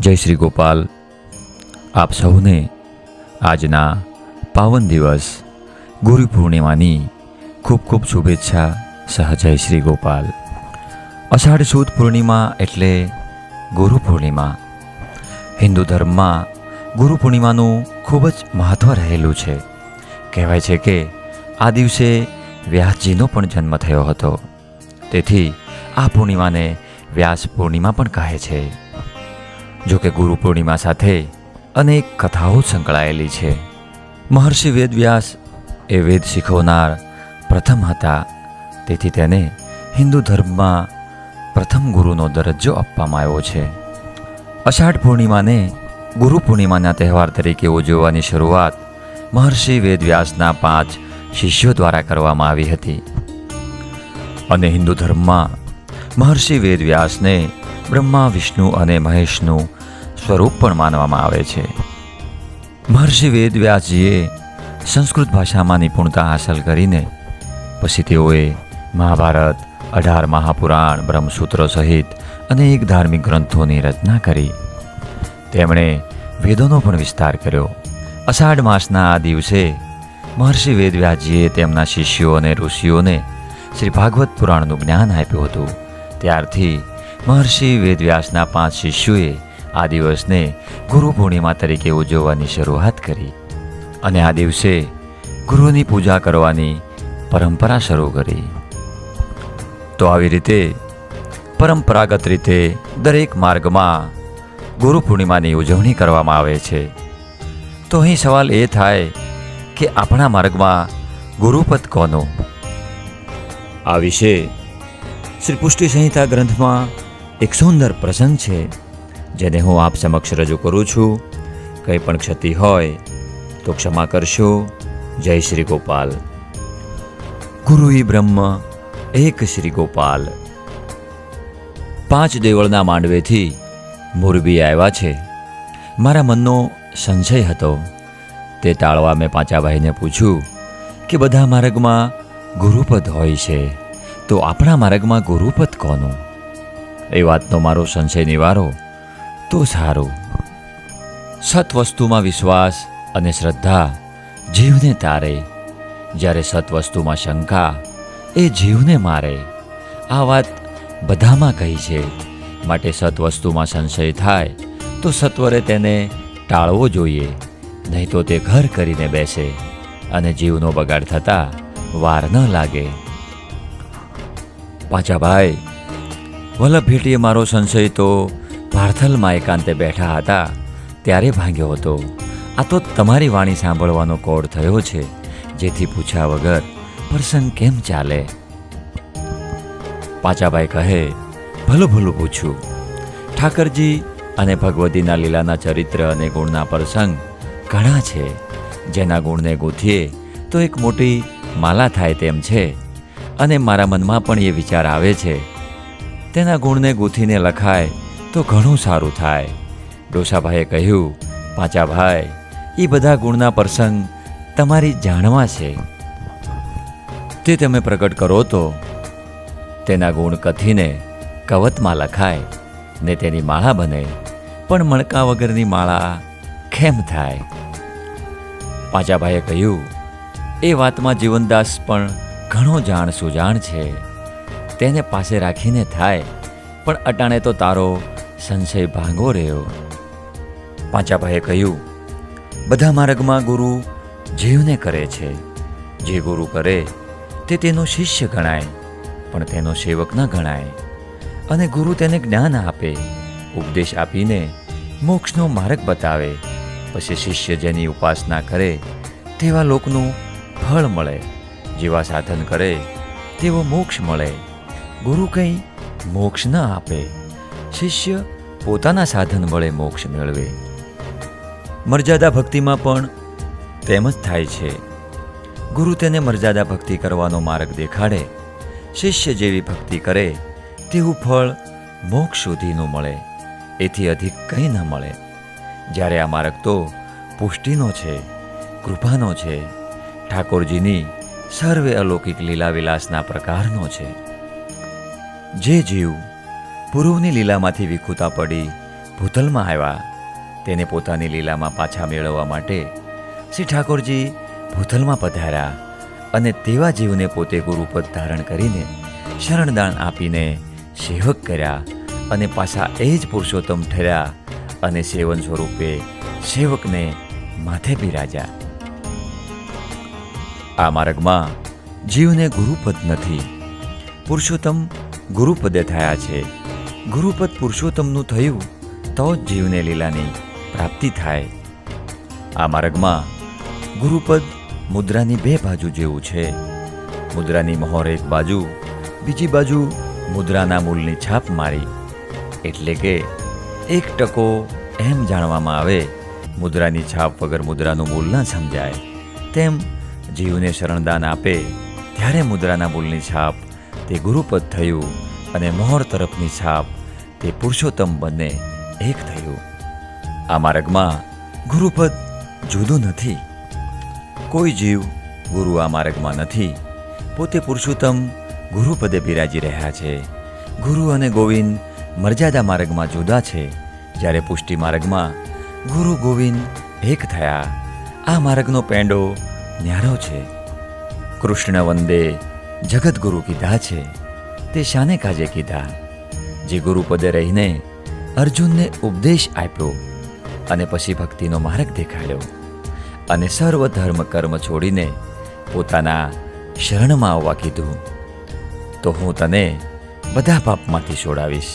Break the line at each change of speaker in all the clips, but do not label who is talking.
જય શ્રી ગોપાલ. આપ સૌને આજના પાવન દિવસ, ગુરુ પૂર્ણિમાની ખૂબ ખૂબ શુભેચ્છા સહ જય શ્રી ગોપાલ. અષાઢ સુદ પૂર્ણિમા એટલે ગુરુ પૂર્ણિમા. હિન્દુ ધર્મમાં ગુરુ પૂર્ણિમાનું ખૂબ જ મહત્ત્વ રહેલું છે. કહેવાય છે કે આ દિવસે વ્યાસજીનો પણ જન્મ થયો હતો. તેથી આ પૂર્ણિમાને વ્યાસ પૂર્ણિમા પણ કહે છે. જો કે ગુરુ પૂર્ણિમા સાથે અનેક કથાઓ સંકળાયેલી છે. મહર્ષિ વેદવ્યાસ એ વેદ શીખવનાર પ્રથમ હતા. તેથી તેને હિન્દુ ધર્મમાં પ્રથમ ગુરુનો દરજ્જો આપવામાં આવ્યો છે. અષાઢ પૂર્ણિમાને ગુરુ પૂર્ણિમાના તહેવાર તરીકે ઉજવવાની શરૂઆત મહર્ષિ વેદવ્યાસના પાંચ શિષ્યો દ્વારા કરવામાં આવી હતી. અને હિન્દુ ધર્મમાં મહર્ષિ વેદવ્યાસને બ્રહ્મા, વિષ્ણુ અને મહેશનું સ્વરૂપ પણ માનવામાં આવે છે. મહર્ષિ વેદવ્યાસજીએ સંસ્કૃત ભાષામાં નિપુણતા હાંસલ કરીને પછી તેઓએ મહાભારત, અઢાર મહાપુરાણ, બ્રહ્મસૂત્રો સહિત અનેક ધાર્મિક ગ્રંથોની રચના કરી. તેમણે વેદોનો પણ વિસ્તાર કર્યો. અષાઢ માસના આ દિવસે મહર્ષિ વેદવ્યાસજીએ તેમના શિષ્યો અને ઋષિઓને શ્રી ભાગવત પુરાણનું જ્ઞાન આપ્યું હતું. ત્યારથી મહર્ષિ વેદવ્યાસના પાંચ શિષ્યોએ આ દિવસને ગુરુ પૂર્ણિમા તરીકે ઉજવવાની શરૂઆત કરી અને આ દિવસે ગુરુની પૂજા કરવાની પરંપરા શરૂ કરી. તો આવી રીતે પરંપરાગત રીતે દરેક માર્ગમાં ગુરુ પૂર્ણિમાની ઉજવણી કરવામાં આવે છે. તો અહીં સવાલ એ થાય કે આપણા માર્ગમાં ગુરુપદ કોનો? આ વિશે શ્રી પુષ્ટિ સંહિતા ગ્રંથમાં એક સુંદર પ્રસંગ છે, જેને હું આપ સમક્ષ રજૂ કરું છું. કંઈ પણ ક્ષતિ હોય, તો ક્ષમા કરશો. જય શ્રી ગોપાલ. ગુરુ બ્રહ્મ, એક શ્રી ગોપાલ. પાંચ દેવળના માંડવેથી મોરબી આવ્યા છે. મારા મનનો સંશય હતો. તે ટાળવા મેં પાંચાભાઈને પૂછ્યું કે બધા માર્ગમાં ગુરુપદ હોય છે, તો આપણા માર્ગમાં ગુરુપદ કોનું? એ વાતનો મારો સંશય નિવારો. તો સારું. સત વસ્તુમાં વિશ્વાસ અને શ્રદ્ધા જીવને તારે. જ્યારે સત વસ્તુમાં શંકા એ જીવને મારે. આ વાત બધામાં કહી છે. માટે સત્વસ્તુમાં સંશય થાય તો સત્વરે તેને ટાળવો જોઈએ. નહીં તો તે ઘર કરીને બેસે અને જીવનો બગાડ થતા વાર ન લાગે. પાછા ભાઈ વલ્લભ મારો સંશય તો ભારથલમાં એકાંતે બેઠા હતા, ત્યારે ભાંગ્યો હતો. આ તો તમારી વાણી સાંભળવાનો કોડ થયો છે, જેથી પૂછ્યા વગર પ્રસંગ કેમ ચાલે? પાચાભાઈ કહે, ભલું ભલું પૂછ્યું ઠાકરજી અને ભગવતીના લીલાના ચરિત્ર અને ગુણના પ્રસંગ ઘણા છે. જેના ગુણને ગૂંથીએ તો એક મોટી માલા થાય તેમ છે. અને મારા મનમાં પણ એ વિચાર આવે છે. તેના ગુણને ગૂંથીને લખાય, તો ઘણું સારું થાય. ડોસાભાઈએ કહ્યું, પાંચાભાઈ એ બધા ગુણના પ્રસંગ તમારી જાણવા છે. તે તમે પ્રગટ કરો તો. તેના ગુણ કથીને કવતમાં લખાય, ને તેની માળા બને, પણ મણકા વગરની માળા ખેમ થાય? પાંચાભાઈએ કહ્યું, એ વાતમાં જીવનદાસ પણ ઘણો જાણ સુજાણ છે. તેને પાસે રાખીને થાય. પણ અટાણે તો તારો સંશય ભાંગો રહ્યો. પાંચાભાઈએ કહ્યું, બધા માર્ગમાં ગુરુ જીવને કરે છે. જે ગુરુ કરે, તે તેનો શિષ્ય ગણાય, પણ તેનો સેવક ન ગણાય. અને ગુરુ તેને જ્ઞાન આપે, ઉપદેશ આપીને મોક્ષનો માર્ગ બતાવે. પછી શિષ્ય જેની ઉપાસના કરે, તેવા લોકનું ફળ મળે. જેવા સાધન કરે, તેવો મોક્ષ મળે. ગુરુ કંઈ મોક્ષ ન આપે. શિષ્ય પોતાના સાધન વડે મોક્ષ મેળવે. મર્યાદા ભક્તિમાં પણ તેમ જ થાય છે. ગુરુ તેને મર્યાદા ભક્તિ કરવાનો માર્ગ દેખાડે. શિષ્ય જેવી ભક્તિ કરે, તેવું ફળ મોક્ષ સુધીનું મળે. એથી અધિક કંઈ ન મળે. જ્યારે આ માર્ગ તો પુષ્ટિનો છે, કૃપાનો છે, ઠાકોરજીની સર્વે અલૌકિક લીલા વિલાસના પ્રકારનો છે. જે જીવ પૂર્વની લીલામાંથી વિખૂતા પડી ભૂતલમાં આવ્યા, તેને પોતાની લીલામાં પાછા મેળવવા માટે શ્રી ઠાકોરજી ભૂતલમાં પધાર્યા અને તેવા જીવને પોતે ગુરુપદ ધારણ કરીને શરણદાન આપીને સેવક કર્યા અને પાછા એ જ પુરુષોત્તમ ઠર્યા અને સેવન સ્વરૂપે સેવકને માથે બિરાજ્યા. આ માર્ગમાં જીવને ગુરુપદ નથી, પુરુષોત્તમ ગુરુપદે થયા છે. ગુરુપદ પુરુષોત્તમનું થયું, તો જ જીવને લીલાની પ્રાપ્તિ થાય. આ માર્ગમાં ગુરુપદ મુદ્રાની બે બાજુ જેવું છે. મુદ્રાની મહોર એક બાજુ, બીજી બાજુ મુદ્રાના મૂળની છાપ મારી. એટલે કે એક ટકો એમ જાણવામાં આવે, મુદ્રાની છાપ વગર મુદ્રાનું મૂળ ન સમજાય. તેમ જીવને શરણદાન આપે, ત્યારે મુદ્રાના મૂળની છાપ તે ગુરુપદ થયું અને મોહર તરફની છાપ તે પુરુષોત્તમ બંને એક થયું. આ માર્ગમાં ગુરુપદ જુદું નથી. કોઈ જીવ ગુરુ આ માર્ગમાં નથી. પોતે પુરુષોત્તમ ગુરુપદે બિરાજી રહ્યા છે. ગુરુ અને ગોવિંદ મર્યાદા માર્ગમાં જુદા છે. જ્યારે પુષ્ટિ માર્ગમાં ગુરુ ગોવિંદ એક થયા, આ માર્ગનો પેંડો ન્યારો છે. કૃષ્ણ વંદે જગતગુરુ કીધા છે, તે શાને કાજે કીધા? જે ગુરુપદે રહીને અર્જુનને ઉપદેશ આપ્યો અને પછી ભક્તિનો માર્ગ દેખાડ્યો અને સર્વ ધર્મ કર્મ છોડીને પોતાના શરણમાં આવવા કીધું. તો હું તને બધા પાપમાંથી છોડાવીશ.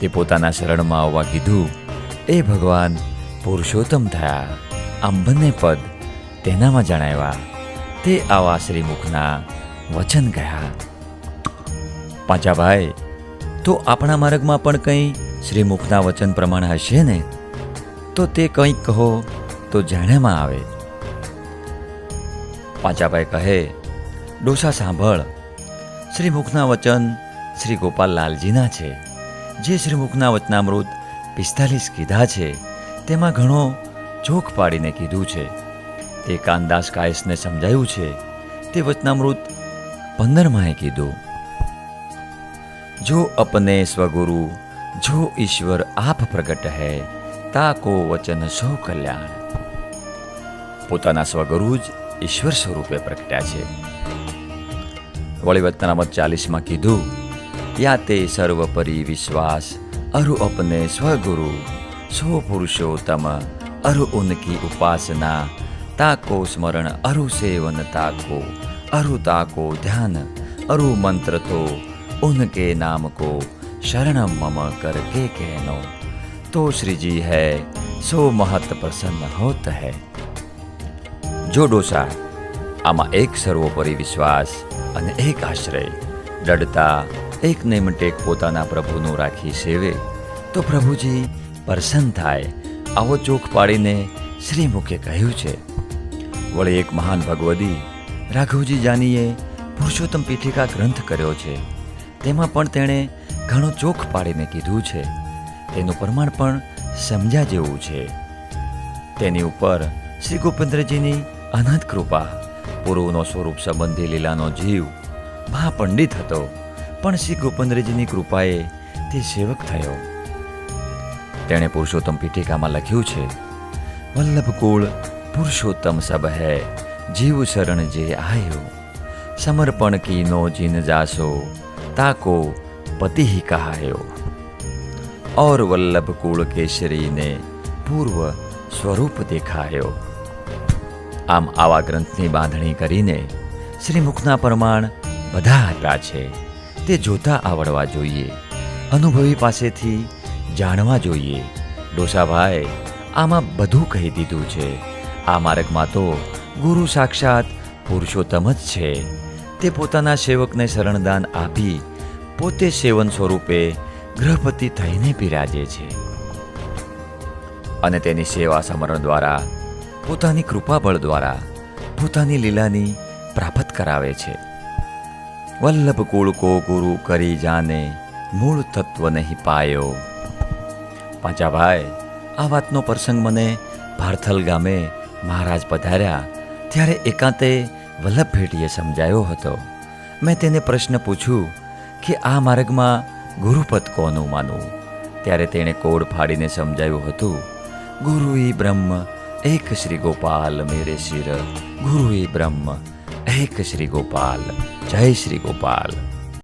તે પોતાના શરણમાં આવવા કીધું, એ ભગવાન, પુરુષોત્તમ થયા. આમ બંને પદ તેનામાં જણાવ્યા. તે આવા શ્રીમુખના વચન ગયા. પાંચાભાઈ તો આપણા માર્ગમાં પણ કંઈ શ્રીમુખના વચન પ્રમાણે હશે ને? તો તે કંઈક કહો, તો જાણ્યામાં આવે. પાંચાભાઈ કહે, ડોસા સાંભળ. શ્રીમુખના વચન શ્રી ગોપાલ લાલજીના છે. જે શ્રીમુખના વચનામૃત પિસ્તાલીસ કીધા છે, તેમાં ઘણો ચોખ પાડીને કીધું છે. તે કાનદાસ કાયસને સમજાયું છે, તે વચનામૃત પંદરમાંએ કીધું, જો અપને સ્વગુરુ, જો ઈશ્વર આપ પ્રગટ હૈ, તાકો વચન સૌ કલ્યાણ. પોતાના સ્વગુરુ જ ઈશ્વર સ્વરૂપે પ્રગટ્યા છે. વળી વચનામત ચાલીસમાં કીધું યા તે સર્વપરી વિશ્વાસ અરુ અપને સ્વગુરુ, સો પુરુષોત્તમ અરુ ઉનકી ઉપાસના, તાકો સ્મરણ અરુ સેવન તાકો અરુ को ધ્યાન અરુ મંત્ર તો उनके નામ કો શરણમ મમ કર કે કહેનો તો શ્રીજી હૈ સો महत પ્રસન્ન હોત હૈ જો ડોસા આમાં એક સર્વોપરી વિશ્વાસ અને એક આશ્રય દડતા એક નેમટેક પોતાના પ્રભુનું રાખી સેવે તો પ્રભુજી પ્રસન્ન થાય આવો ચોખ પાડીને શ્રીમુખે કહ્યું છે વળી એક મહાન ભગવદી રાઘવજી જાનીએ પુરુષોત્તમ પીઠિકા ગ્રંથ કર્યો છે. તેમાં પણ તેણે ઘણો ચોખ પાડીને કીધું છે. તેનું પ્રમાણ પણ સમજ્યા જેવું છે. તેની ઉપર શ્રી ગોપેન્દ્રજીની અનંત કૃપા પૂર્વનો સ્વરૂપ સંબંધી લીલાનો જીવ મહાપંડિત હતો. પણ શ્રી ગોપેન્દ્રજીની કૃપાએ તે સેવક થયો. તેણે પુરુષોત્તમ પીઠિકામાં લખ્યું છે વલ્લભ કુળ પુરુષોત્તમ સબ હૈ જીવ શરણ જે આયો સમર્પણ કીનો જીન જાસો તાકો પતિ ही કહાયો और વલ્લભ કુળ કેસરીને પૂર્વ સ્વરૂપ દેખાયો આમ આવા ગ્રંથની બાંધણી કરીને શ્રીમુખના પ્રમાણ બધા આપ્યા છે તે જોતા આવડવા જોઈએ અનુભવી પાસેથી જાણવા જોઈએ ડોસાભાઈ આમાં બધું કહી દીધું છે આ માર્ગમાં તો ગુરુ સાક્ષાત પુરુષોત્તમ જ છે. તે પોતાના સેવકને શરણદાન આપી પોતે સેવન સ્વરૂપે ગ્રહપતિ થઈને બિરાજે છે. અને તેની સેવા સમરણ દ્વારા, પોતાની કૃપાબળ દ્વારા, પોતાની લીલાની પ્રાપ્ત કરાવે છે. વલ્લભ કુળ કો ગુરુ કરી જાને, મૂળ તત્વ નહીં પાયો. પાંચાભાઈ આ વાતનો પ્રસંગ મને ભારથલ ગામે મહારાજ પધાર્યા ત્યારે એકાંતે વલ્લભ ભેટીએ સમજાયો હતો. મેં તેને પ્રશ્ન પૂછ્યું કે આ માર્ગમાં ગુરુપદ કોનું માનવું? ત્યારે તેણે કોડ ફાડીને સમજાવ્યું હતું ગુરુ એ બ્રહ્મ, એક શ્રી ગોપાલ મેરે શિર. ગુરુ એ બ્રહ્મ, એક શ્રી ગોપાલ. જય શ્રી ગોપાલ.